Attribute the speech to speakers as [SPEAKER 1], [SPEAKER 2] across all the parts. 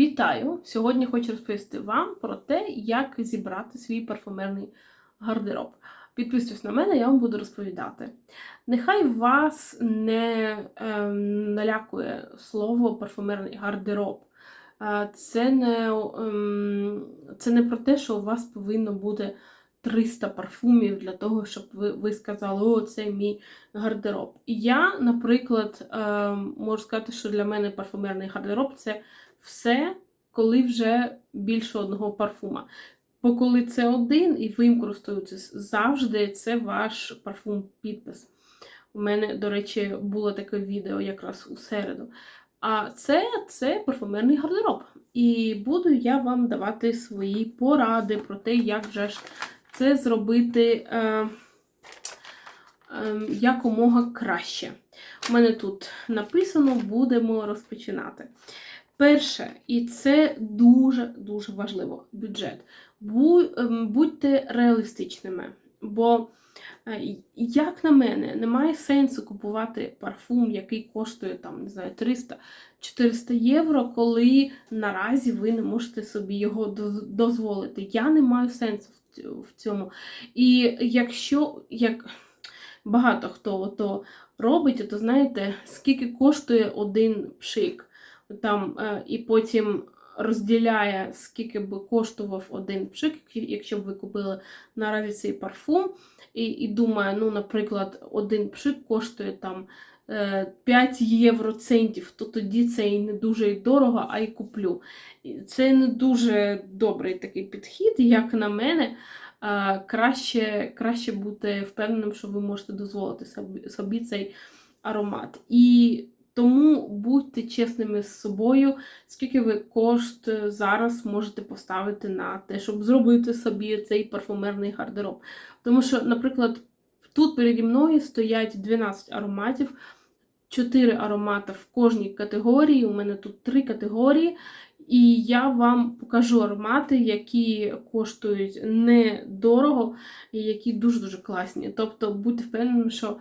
[SPEAKER 1] Вітаю! Сьогодні хочу розповісти вам про те, як зібрати свій парфумерний гардероб. Підписуйтесь на мене, я вам буду розповідати. Нехай вас не ем, налякує слово парфумерний гардероб. Е, Це не, ем, це не про те, що у вас повинно бути 300 парфумів для того, щоб ви, ви сказали, о, це мій гардероб. Я, наприклад, ем, можу сказати, що для мене парфумерний гардероб це все, коли вже більше одного парфума. Бо коли це один і ви їм користуєтесь завжди, це ваш парфум-підпис. У мене, до речі, було таке відео якраз у середу. А це, це парфумерний гардероб. І буду я вам давати свої поради про те, як же ж це зробити е, е, якомога краще. У мене тут написано, будемо розпочинати. Перше, і це дуже-дуже важливо бюджет. ем, Будьте реалістичними. Бо, е, як на мене, немає сенсу купувати парфум, який коштує там, не знаю, 300-400 євро, коли наразі ви не можете собі його дозволити. Я не маю сенсу в цьому. І якщо як багато хто то робить, то знаєте, скільки коштує один пшик там е, і потім розділяє, скільки би коштував один пшик, якщо б ви купили наразі цей парфум, і і думає, ну, наприклад, один пшик коштує там 5 е, євроцентів, то тоді це і не дуже і дорого, а й куплю. Це не дуже добрий такий підхід, як на мене. Е, краще краще бути впевненим, що ви можете дозволити собі, цей аромат. І тому будьте чесними з собою, скільки ви кошт зараз можете поставити на те, щоб зробити собі цей парфумерний гардероб. Тому що, наприклад, тут переді мною стоять 12 ароматів, 4 аромати в кожній категорії. У мене тут 3 категорії. І я вам покажу аромати, які коштують недорого і які дуже-дуже класні. Тобто будьте впевнені, що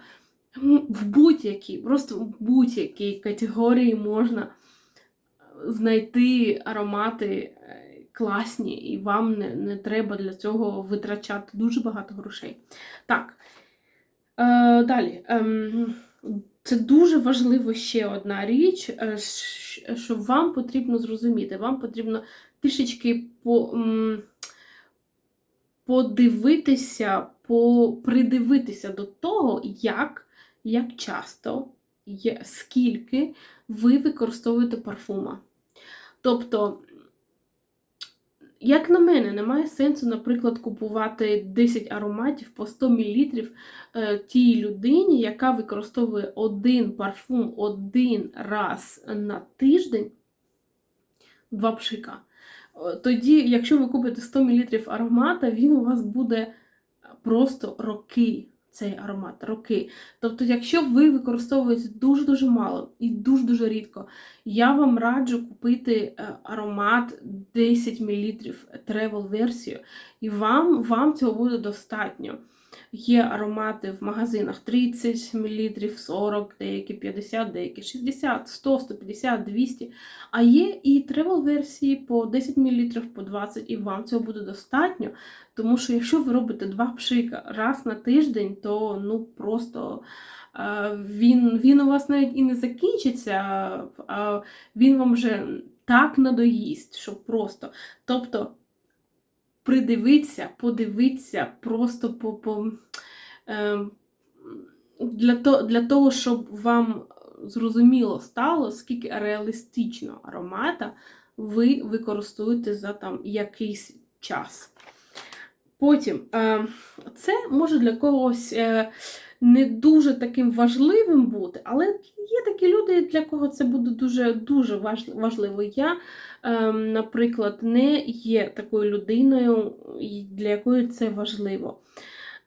[SPEAKER 1] в будь-якій, просто в будь-якій категорії можна знайти аромати е, класні, і вам не, не треба для цього витрачати дуже багато грошей. Так, е, далі. Е, це дуже важливо ще одна річ, е, що вам потрібно зрозуміти. Вам потрібно трішечки по, подивитися, по, придивитися до того, як як часто, скільки ви використовуєте парфума. Тобто, як на мене, немає сенсу, наприклад, купувати 10 ароматів по 100 мл е, тій людині, яка використовує один парфум один раз на тиждень, два пшика. Е, тоді, якщо ви купите 100 мл аромата, він у вас буде просто роки цей аромат роки. Тобто, якщо ви використовуєте дуже-дуже мало і дуже-дуже рідко, я вам раджу купити е, аромат 10 мл тревел-версію, і вам, вам цього буде достатньо. Є аромати в магазинах 30 мл, 40, деякі 50, деякі 60, 100, 150, 200. А є і тревел-версії по 10 мл, по 20 і вам цього буде достатньо. Тому що якщо ви робите два пшика раз на тиждень, то ну просто він він у вас навіть і не закінчиться, а він вам вже так надоїсть, що просто. Тобто придивитися, подивитися, просто по, по, е, для, то, для того, щоб вам зрозуміло стало, скільки реалістично аромата ви використовуєте за там якийсь час. Потім, е, це може для когось. Е, не дуже таким важливим бути, але є такі люди, для кого це буде дуже дуже важливо. Я, ем, наприклад, не є такою людиною, для якої це важливо.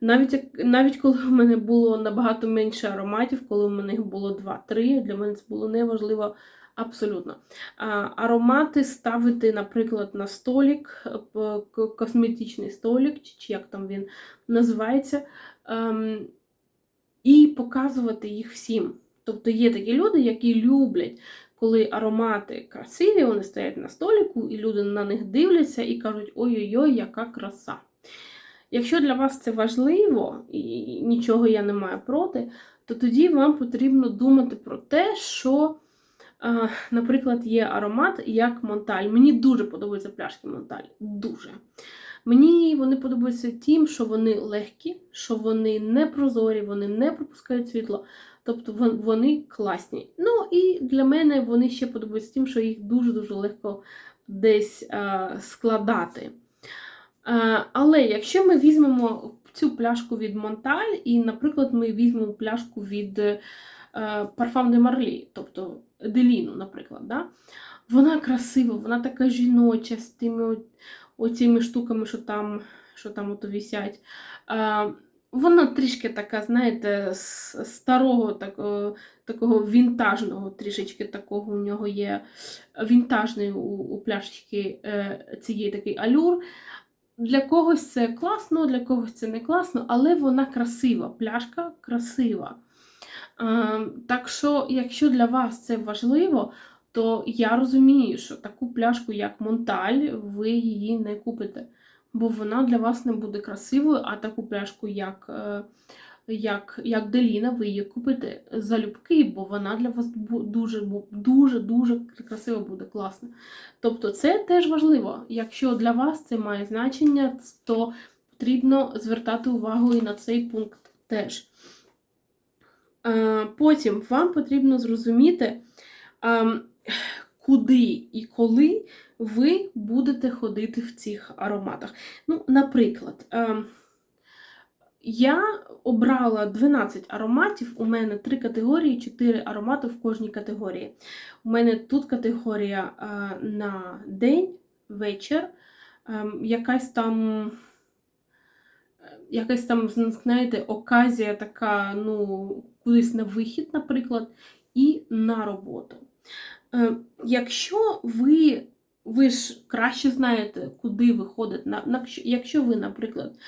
[SPEAKER 1] Навіть навіть коли в мене було набагато менше ароматів, коли в мене їх було 2-3, для мене це було неважливо абсолютно. А, Аромати ставити, наприклад, на столік, косметичний столік, чи як там він називається. І показувати їх всім. Тобто є такі люди, які люблять, коли аромати красиві, вони стоять на столику, і люди на них дивляться і кажуть: ой-ой-ой, яка краса. Якщо для вас це важливо і нічого я не маю проти, то тоді вам потрібно думати про те, що, е, наприклад, є аромат як Монталь. Мені дуже подобаються пляшки Монталь. Дуже. Мені вони подобаються тим, що вони легкі, що вони не прозорі, вони не пропускають світло. Тобто вони класні. Ну і для мене вони ще подобаються тим, що їх дуже-дуже легко десь е, складати. Е, але якщо ми візьмемо цю пляшку від Монталь, і, наприклад, ми візьмемо пляшку від е, Parfum de Marly, тобто Деліну, наприклад, да? вона красива, вона така жіноча з тими оціми штуками, що там, що там ото висять. Е, вона трішки така, знаєте, старого такого, такого вінтажного, трішечки такого у нього є вінтажний у, у пляшечки е, цієї такий алюр. Для когось це класно, для когось це не класно, але вона красива. Пляшка красива. Е, так що, якщо для вас це важливо, то я розумію, що таку пляшку, як Монталь, ви її не купите, бо вона для вас не буде красивою, а таку пляшку, як, е, як, як Деліна, ви її купите залюбки, бо вона для вас дуже-дуже дуже красива буде, класна. Тобто це теж важливо. Якщо для вас це має значення, то потрібно звертати увагу і на цей пункт теж. Е, Потім вам потрібно зрозуміти, ем, куди і коли ви будете ходити в цих ароматах. Ну, наприклад, ем, я обрала 12 ароматів, у мене 3 категорії, 4 аромати в кожній категорії. У мене тут категорія е, на день, вечір, ем, якась там. Якась там, знаєте, оказія така, ну, кудись на вихід, наприклад, і на роботу. Е, Якщо ви, ви ж краще знаєте, куди ви ходите, на, на, якщо ви, наприклад,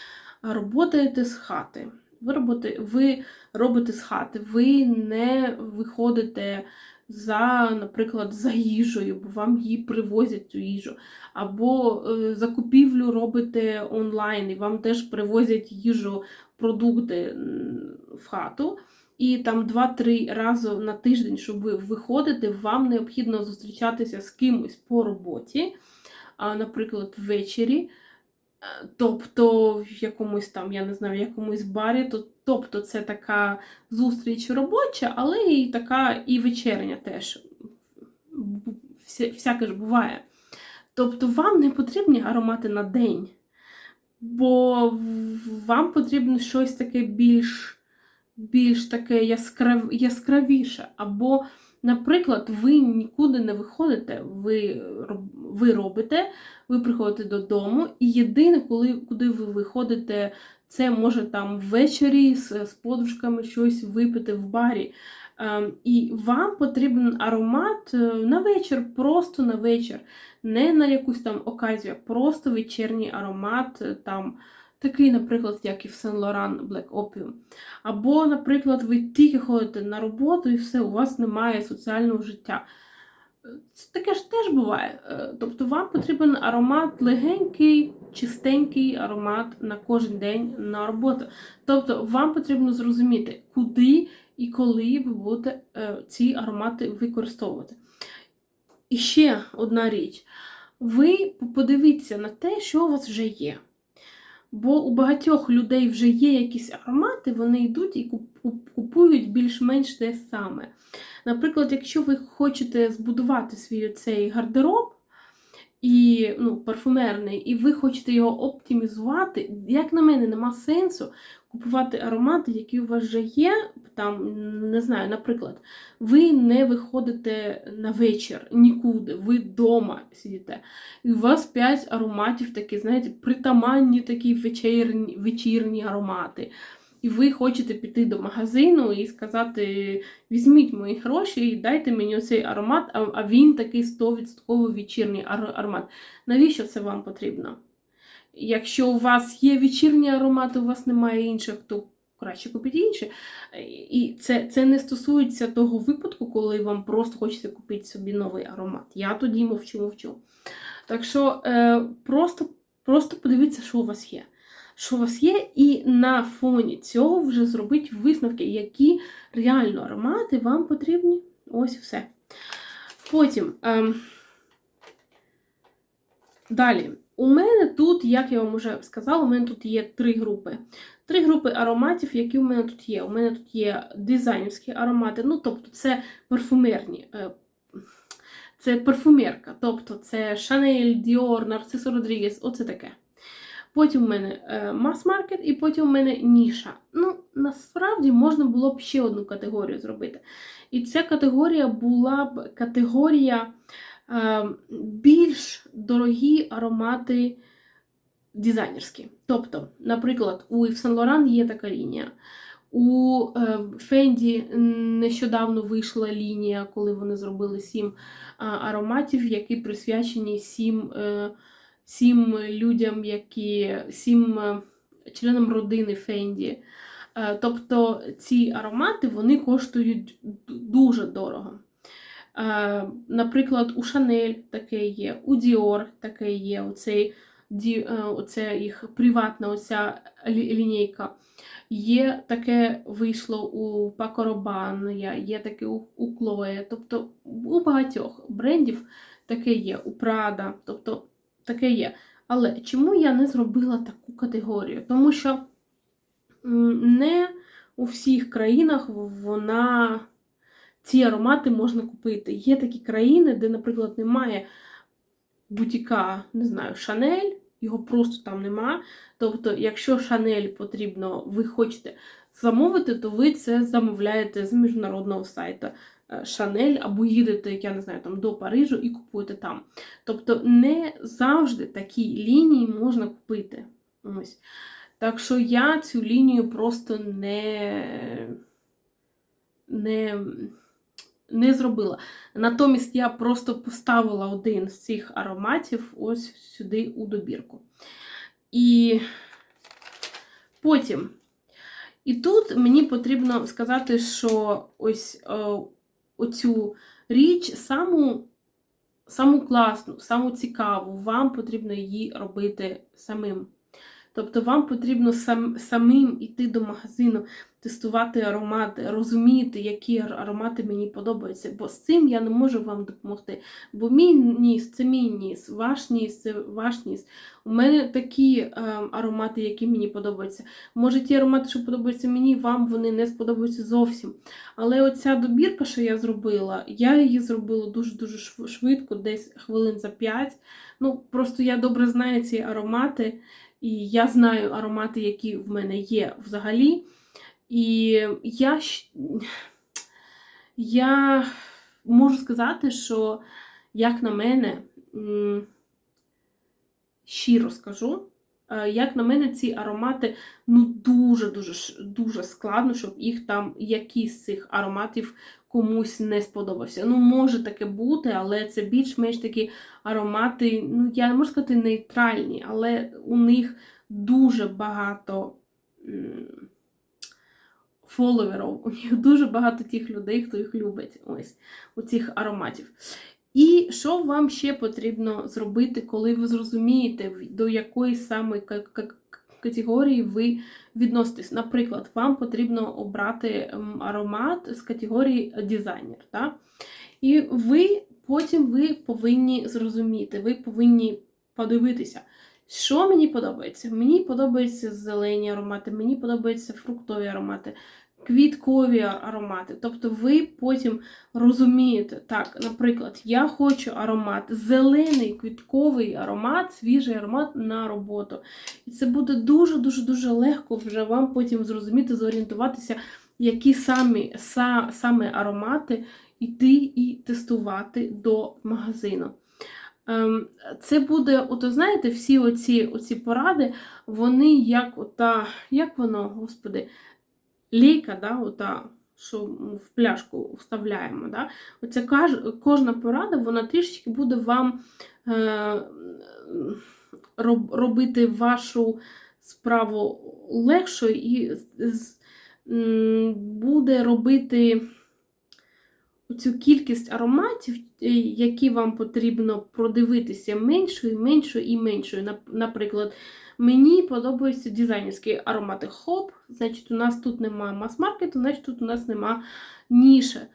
[SPEAKER 1] роботаєте з хати, ви робите, ви робите з хати, ви не виходите за, наприклад, за їжею, бо вам її привозять цю їжу. Або е, закупівлю робите онлайн, і вам теж привозять їжу, продукти в хату. І там 2-3 рази на тиждень, щоб ви виходите, вам необхідно зустрічатися з кимось по роботі, наприклад, ввечері. Е, Тобто в якомусь там, я не знаю, в якомусь барі, то, тобто це така зустріч робоча, але і така і вечерня теж. Всяке ж буває. Тобто вам не потрібні аромати на день, бо вам потрібно щось таке більш, більш таке яскрав, яскравіше. Або, наприклад, ви нікуди не виходите, ви, ви робите, ви приходите додому, і єдине, коли, куди ви виходите, це може там ввечері з, з подружками щось випити в барі. Ем, і вам потрібен аромат е, на вечір, просто на вечір, не на якусь там оказію, просто вечірній аромат, е, там такий, наприклад, як і в Saint Laurent Black Opium. Або, наприклад, ви тільки ходите на роботу і все, у вас немає соціального життя. Це таке ж теж буває. Е, Тобто вам потрібен аромат легенький, чистенький аромат на кожен день на роботу. Тобто вам потрібно зрозуміти, куди і коли ви будете е, ці аромати використовувати. І ще одна річ. Ви подивіться на те, що у вас вже є. Бо у багатьох людей вже є якісь аромати, вони йдуть і купують більш-менш те саме. Наприклад, якщо ви хочете збудувати свій цей гардероб, і ну, парфумерний, і ви хочете його оптимізувати, як на мене, нема сенсу купувати аромати, які у вас вже є. Там, не знаю, наприклад, ви не виходите на вечір нікуди, ви вдома сидите. І у вас 5 ароматів такі, знаєте, притаманні такі вечірні, вечірні аромати. І ви хочете піти до магазину і сказати: візьміть мої гроші і дайте мені оцей аромат, а, він такий 100% вечірній аромат. Навіщо це вам потрібно? Якщо у вас є вечірні аромати, у вас немає інших, то краще купіть інші. І це, це не стосується того випадку, коли вам просто хочеться купити собі новий аромат. Я тоді мовчу, мовчу. Так що е, просто, просто подивіться, що у вас є. Що у вас є, і на фоні цього вже зробіть висновки, які реально аромати вам потрібні. Ось все. Потім. Ем, далі. У мене тут, як я вам вже сказала, у мене тут є три групи. Три групи ароматів, які у мене тут є. У мене тут є дизайнерські аромати, ну, тобто це парфумерні. е, Це парфумерка, тобто це Chanel, Dior, Narciso Rodriguez, оце таке. Потім у мене е, мас-маркет, і потім у мене ніша. Ну, насправді можна було б ще одну категорію зробити. І ця категорія була б категорія е, більш дорогі аромати дизайнерські. Тобто, наприклад, у Yves Saint Laurent є така лінія. У е, Fendi нещодавно вийшла лінія, коли вони зробили сім ароматів, які присвячені сім, е, сім людям, які сім е, членам родини Fendi. Е, Тобто ці аромати вони коштують дуже дорого. Е, Наприклад, у Chanel таке є, у Dior таке є, оцей, оце їх приватна оця лінійка. Є таке вийшло у Rabanne, є таке у, Chloe, тобто у багатьох брендів таке є, у Prada, тобто таке є. Але чому я не зробила таку категорію? Тому що не у всіх країнах вона ці аромати можна купити. Є такі країни, де, наприклад, немає бутіка, не знаю, Шанель, його просто там нема. Тобто, якщо Шанель потрібно, ви хочете замовити, то ви це замовляєте з міжнародного сайту Шанель або їдете, як я не знаю, там до Парижу і купуєте там. Тобто, не завжди такі лінії можна купити. Ось. Так що я цю лінію просто не, не, не зробила. Натомість я просто поставила один з цих ароматів ось сюди у добірку. І потім. І тут мені потрібно сказати, що ось о, оцю річ, саму, саму класну, саму цікаву, вам потрібно її робити самим. Тобто вам потрібно сам, самим йти до магазину, тестувати аромати, розуміти, які аромати мені подобаються. Бо з цим я не можу вам допомогти. Бо мій ніс це мій ніс, ваш ніс це ваш ніс. У мене такі е, аромати, які мені подобаються. Може, ті аромати, що подобаються мені, вам вони не сподобаються зовсім. Але оця добірка, що я зробила, я її зробила дуже-дуже швидко, десь хвилин за 5. Ну, просто я добре знаю ці аромати. І я знаю аромати, які в мене є взагалі. І я, я можу сказати, що, як на мене, щиро скажу, як на мене, ці аромати ну дуже-дуже дуже складно, щоб їх там якийсь з цих ароматів комусь не сподобався. Ну, може таке бути, але це більш-менш такі аромати, ну, я не можу сказати нейтральні, але у них дуже багато фоловерів, у них дуже багато тих людей, хто їх любить, ось, у цих ароматів. І що вам ще потрібно зробити, коли ви зрозумієте, до якої саме ка- ка- категорії ви відноситесь? Наприклад, вам потрібно обрати аромат з категорії дизайнер. Так? І ви потім ви повинні зрозуміти, ви повинні подивитися, що мені подобається. Мені подобаються зелені аромати, мені подобаються фруктові аромати, квіткові аромати. Тобто ви потім розумієте, так, наприклад, я хочу аромат, зелений квітковий аромат, свіжий аромат на роботу. І це буде дуже-дуже дуже легко вже вам потім зрозуміти, зорієнтуватися, які самі, са, саме аромати йти і тестувати до магазину. Ем, Це буде, от, знаєте, всі оці, оці поради, вони як ота, як воно, господи, лейка, да, ота, що в пляшку вставляємо. Да? Оця кожна порада, вона трішечки буде вам е, роб- робити вашу справу легшою і з- буде робити цю кількість ароматів, е, які вам потрібно продивитися меншою, меншою і меншою. Наприклад, мені подобаються дизайнерські аромати хоп, значить, у нас тут немає мас-маркету, значить тут у нас нема ніше.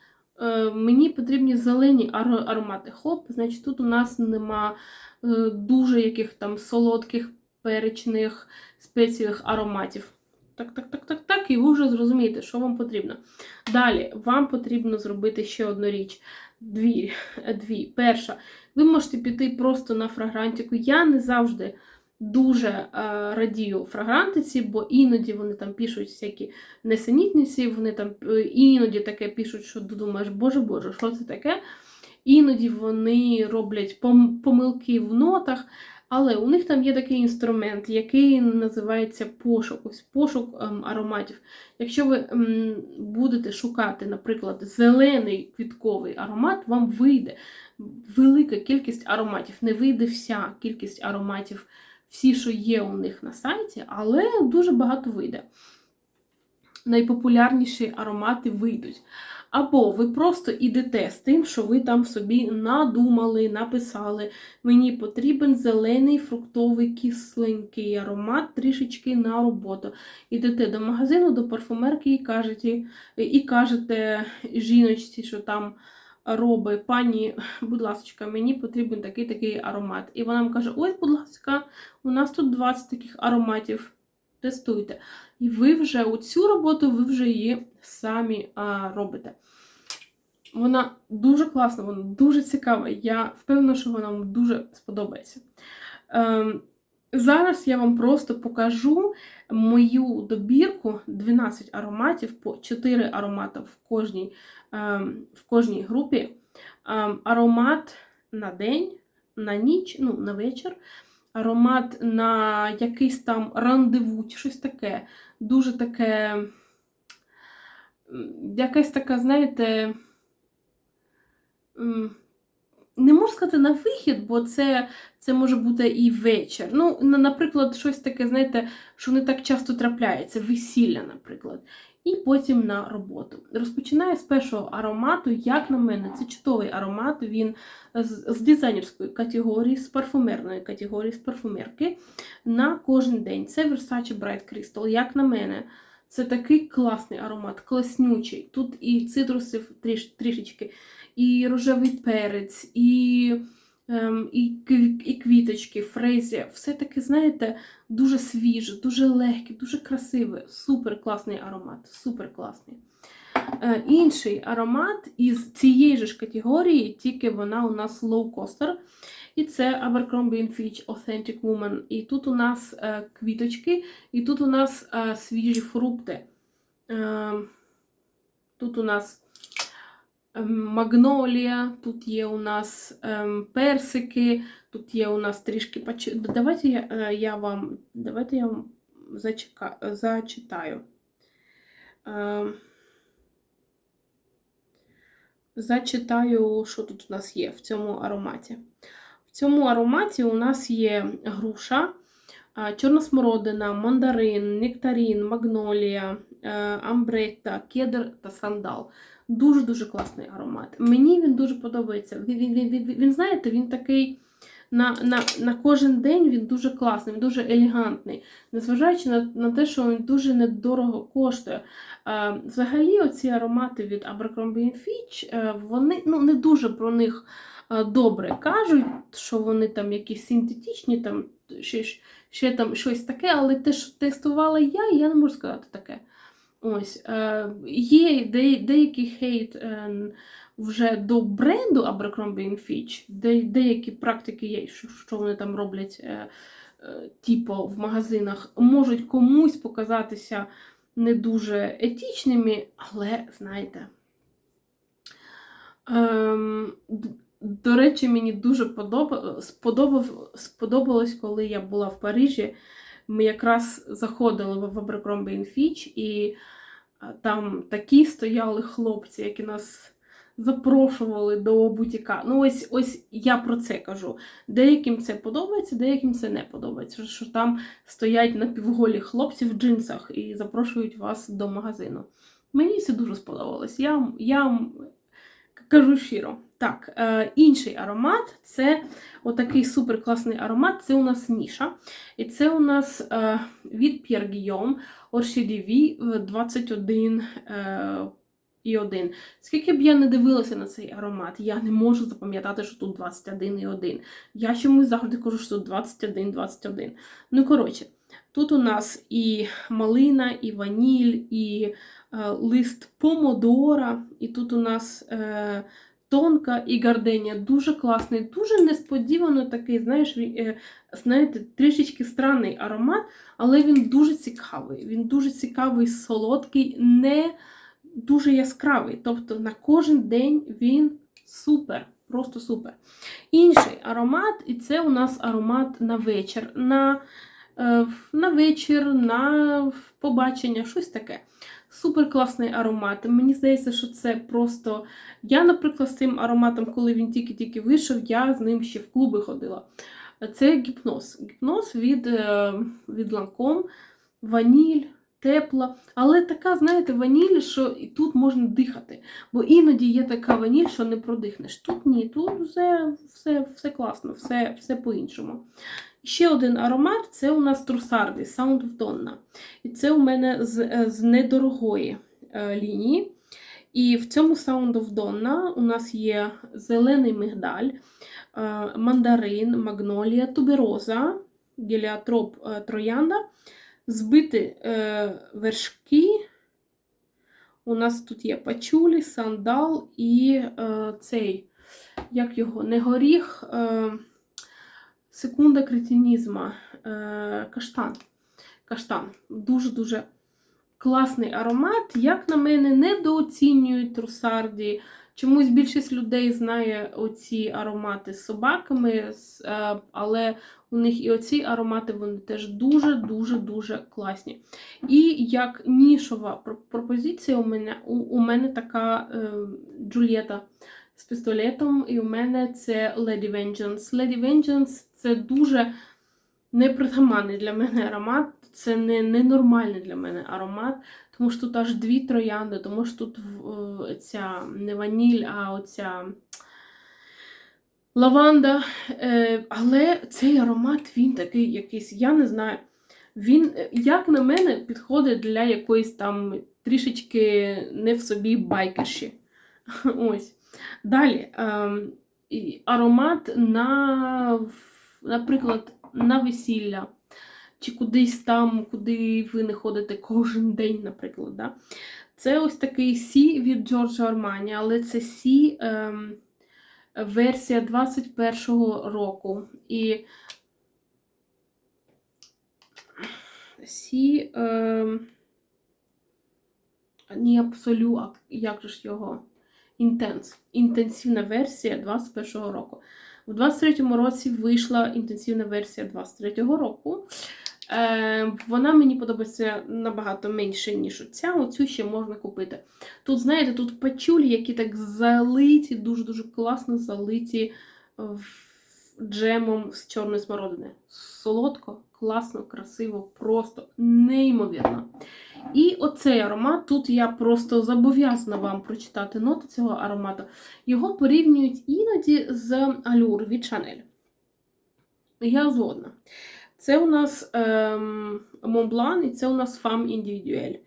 [SPEAKER 1] Мені потрібні зелені аромати хоп, значить тут у нас нема е, дуже яких там солодких, перечних, спеціях ароматів. Так, так, так, так, так, і ви вже зрозумієте, що вам потрібно. Далі, вам потрібно зробити ще одну річ. Дві. Дві. Перша, ви можете піти просто на фрагрантику. Я не завжди дуже е, радію фрагрантиці, бо іноді вони там пишуть всякі несенітниці, вони там е, іноді таке пишуть, що ти думаєш, боже Боже, що це таке? Іноді вони роблять пом- помилки в нотах. Але у них там є такий інструмент, який називається пошук. Ось пошук ем, ароматів. Якщо ви ем, будете шукати, наприклад, зелений квітковий аромат, вам вийде велика кількість ароматів. Не вийде вся кількість ароматів, всі, що є у них на сайті, але дуже багато вийде. Найпопулярніші аромати вийдуть. Або ви просто ідете з тим, що ви там собі надумали, написали. Мені потрібен зелений фруктовий кисленький аромат трішечки на роботу. Ідете до магазину, до парфумерки і кажете, і кажете жіночці, що там робить, пані, будь ласка, мені потрібен такий такий аромат. І вона вам каже: ось, будь ласка, у нас тут 20 таких ароматів. Тестуйте. І ви вже у цю роботу ви вже її самі а, робите. Вона дуже класна, вона дуже цікава. Я впевнена, що вона вам дуже сподобається. Ем, зараз я вам просто покажу мою добірку 12 ароматів по 4 аромати в кожній, ем, в кожній групі. Ем, аромат на день, на ніч, ну, на вечір. Аромат на якийсь там рандеву, чи щось таке. Дуже таке. Якась така, знаєте. Не можу сказати на вихід, бо це, це може бути і вечір. Ну, наприклад, щось таке, знаєте, що не так часто трапляється, весілля, наприклад. І потім на роботу. Розпочинаю з першого аромату, як на мене, це чудовий аромат. Він з, з дизайнерської категорії, з парфумерної категорії, з парфумерки на кожен день. Це Versace Bright Crystal, як на мене. Це такий класний аромат, класнючий. Тут і цитрусів тріш, трішечки, і рожевий перець, і, ем, і, і квіточки, фрезія. Все таке, знаєте, дуже свіже, дуже легке, дуже красиве. Супер класний аромат. Супер класний. Е, інший аромат із цієї ж категорії, тільки вона у нас low-coster. І це Abercrombie Fitch Authentic Woman. І тут у нас е, квіточки, і тут у нас е, свіжі фрукти. Е, тут у нас ем, магнолія, тут є у нас ем, персики, тут є у нас трішки. Давайте я, е, я вам давайте я вам зачека... зачитаю. Ем, Зачитаю, що тут у нас є в цьому ароматі. В цьому ароматі у нас є груша, чорносмородина, мандарин, нектарин, магнолія, е, амбретта, кедр та сандал. Дуже-дуже класний аромат. Мені він дуже подобається. Він, він, він, він, знаєте, він такий на, на, на кожен день він дуже класний, він дуже елегантний, незважаючи на, на те, що він дуже недорого коштує. Е, Взагалі, оці аромати від Abercrombie Fitch, е, вони ну, не дуже про них е, добре кажуть, що вони там якісь синтетичні, там ще, ще там щось таке, але те, що тестувала я, я не можу сказати таке. Ось, е, Є де, деякий хейт е, вже до бренду Abercrombie Fitch, де, деякі практики є, що, вони там роблять, е, типу в магазинах, можуть комусь показатися не дуже етичними, але знаєте. Ем, до речі, мені дуже сподобалось, коли я була в Парижі. Ми якраз заходили в Abercrombie Fitch, і там такі стояли хлопці, які нас запрошували до бутіка. Ну, ось ось я про це кажу. Деяким це подобається, деяким це не подобається. Що там стоять напівголі хлопці в джинсах і запрошують вас до магазину. Мені це дуже сподобалось. Я, я кажу щиро. Так, е, інший аромат це отакий суперкласний аромат. Це у нас Ніша. І це у нас е, від Pierre Guillaume Orchidee 21 е, і 1. Скільки б я не дивилася на цей аромат, я не можу запам'ятати, що тут 21 і 1. Я чомусь завжди кажу, що тут 21, 21. Ну, коротше, тут у нас і малина, і ваніль, і е, лист помодора, і тут у нас. Е, Тонка і гарденія дуже класний, дуже несподівано такий, знаєш, е, знаєте, трішечки странний аромат, але він дуже цікавий. Він дуже цікавий, солодкий, не дуже яскравий. Тобто на кожен день він супер, просто супер. Інший аромат, і це у нас аромат на вечір. На, е, на вечір, на побачення, щось таке. Супер класний аромат. Мені здається, що це просто. Я, наприклад, з цим ароматом, коли він тільки-тільки вийшов, я з ним ще в клуби ходила. Це гіпноз. Гіпноз від е, від Lancome, ваніль, тепла. Але така, знаєте, ваніль, що і тут можна дихати. Бо іноді є така ваніль, що не продихнеш. Тут ні, тут все все, все класно, все, все по-іншому. Ще один аромат це у нас Трусарди, Sound of Donna. І це у мене з, е, з недорогої е, лінії. І в цьому Sound of Donna у нас є зелений мигдаль, е, мандарин, магнолія, тубероза, геліотроп троянда, збити е, вершки. У нас тут є пачулі, сандал і цей, як його, не горіх. Е, Секунда кретинізма. Е, каштан. Каштан. Дуже-дуже класний аромат. Як на мене, недооцінюють трусарді. Чомусь більшість людей знає оці аромати з собаками, е, але у них і оці аромати вони теж дуже-дуже-дуже класні. І як нішова пропозиція, у мене у, у мене така е, Джульєта з пістолетом, і у мене це Lady Vengeance. Lady Vengeance це дуже непритаманний для мене аромат, це не, ненормальний для мене аромат, тому що тут аж дві троянди, тому що тут ця не ваніль, а оця лаванда. Е, але цей аромат, він такий якийсь, я не знаю. Він, як на мене, підходить для якоїсь там трішечки не в собі байкерші. Ось. Далі ем, аромат на, наприклад, на весілля, чи кудись там, куди ви не ходите кожен день, наприклад. Да? Це ось такий Сі від Джорджа Армані, але це Сі ем, версія 21-го року. І Сі. Ем, ні, абсолют, як же ж його? Інтенс. Інтенсивна версія 21-го року. У 23-му році вийшла інтенсивна версія 23-го року. Е, Вона мені подобається набагато менше, ніж оця. Оцю ще можна купити. Тут, знаєте, тут пачулі, які так залиті, дуже-дуже класно залиті джемом з чорної смородини. Солодко, класно, красиво, просто неймовірно. І оцей аромат, тут я просто зобов'язана вам прочитати ноти цього аромату. Його порівнюють іноді з Allure від Chanel. Я згодна. Це у нас ем, Montblanc і це у нас Individuelle.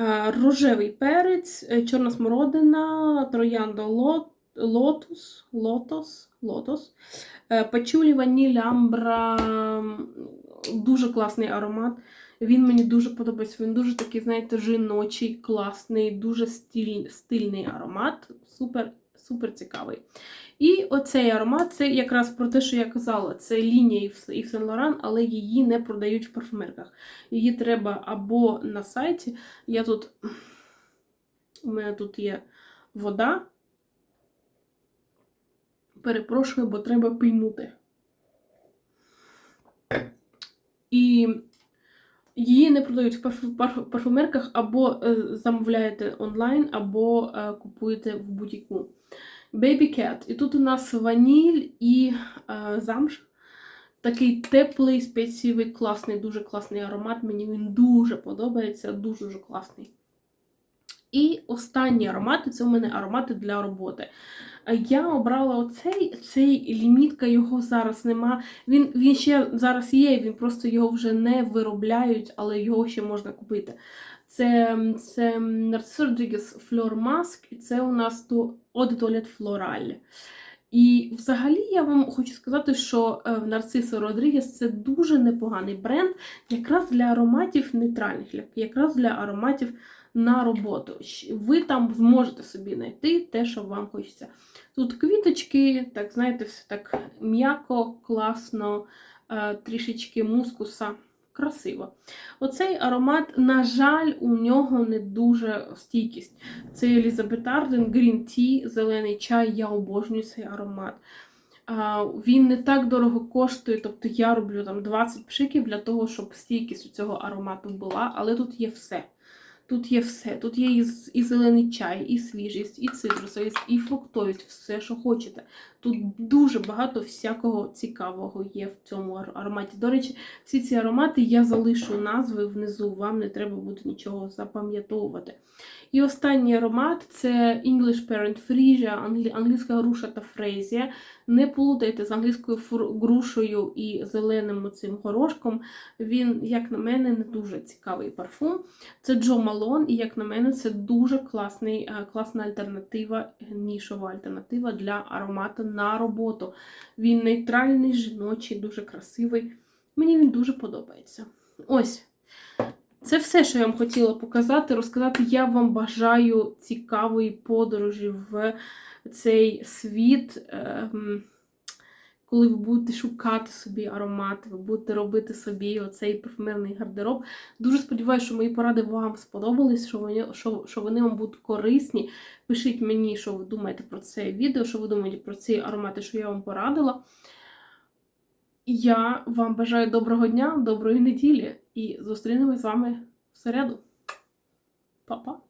[SPEAKER 1] Е, рожевий перець, е, чорна смородина, троянда лот, лотус, лотос, лотос, е, пачулі, ваніль, амбра, дуже класний аромат. Він мені дуже подобається. Він дуже такий, знаєте, жіночий, класний, дуже стиль, стильний аромат. Супер, супер цікавий. І оцей аромат це якраз про те, що я казала, це лінія Ів Сен Лоран, але її не продають в парфумерках. Її треба або на сайті. Я тут, У мене тут є вода. Перепрошую, бо треба пийнути. І Її не продають в парф- парф- парфумерках, або е, замовляєте онлайн, або е, купуєте в будь-яку. Baby Cat. І тут у нас ваніль і е, замш. Такий теплий, спеційний, класний, дуже класний аромат. Мені він дуже подобається, дуже дуже класний. І останні аромати це у мене аромати для роботи. Е, Я обрала оцей, цей лімітка, його зараз нема. Він, він ще зараз є, він просто його вже не виробляють, але його ще можна купити. Це, це Narciso Rodriguez Fleur Mask, і це у нас то Eau de Toilette Floral. І взагалі я вам хочу сказати, що е, Narciso Rodriguez це дуже непоганий бренд, якраз для ароматів нейтральних, якраз для ароматів на роботу. Ви там зможете собі знайти те, що вам хочеться. Тут квіточки, так знаєте, все так м'яко, класно, е, трішечки мускуса. Красиво. Оцей аромат, на жаль, у нього не дуже стійкість. Це Елізабет Арден Green Tea, зелений чай. Я обожнюю цей аромат. Він не так дорого коштує, тобто я роблю там 20 пшиків для того, щоб стійкість у цього аромату була, але тут є все. Тут є все. Тут є і, і зелений чай, і свіжість, і цитрусовість, і фруктовість, все, що хочете. Тут дуже багато всякого цікавого є в цьому ароматі. До речі, всі ці аромати я залишу назви внизу, вам не треба буде нічого запам'ятовувати. І останній аромат це English Parent Freesia, англійська груша та фрезія. Не плутайте з англійською грушею і зеленим цим горошком. Він, як на мене, не дуже цікавий парфум. Це Джо Малон, і як на мене, це дуже класний, е, класна альтернатива, нішова альтернатива для аромату на роботу. Він нейтральний, жіночий, дуже красивий. Мені він дуже подобається. Ось. Це все, що я вам хотіла показати, розказати. Я вам бажаю цікавої подорожі в цей світ. ем, Коли ви будете шукати собі аромати, ви будете робити собі оцей парфумерний гардероб. Дуже сподіваюся, що мої поради вам сподобались, що вони, що, що вони вам будуть корисні. Пишіть мені, що ви думаєте про це відео, що ви думаєте про ці аромати, що я вам порадила. Я вам бажаю доброго дня, доброї неділі і зустрінемось з вами в середу. Па-па!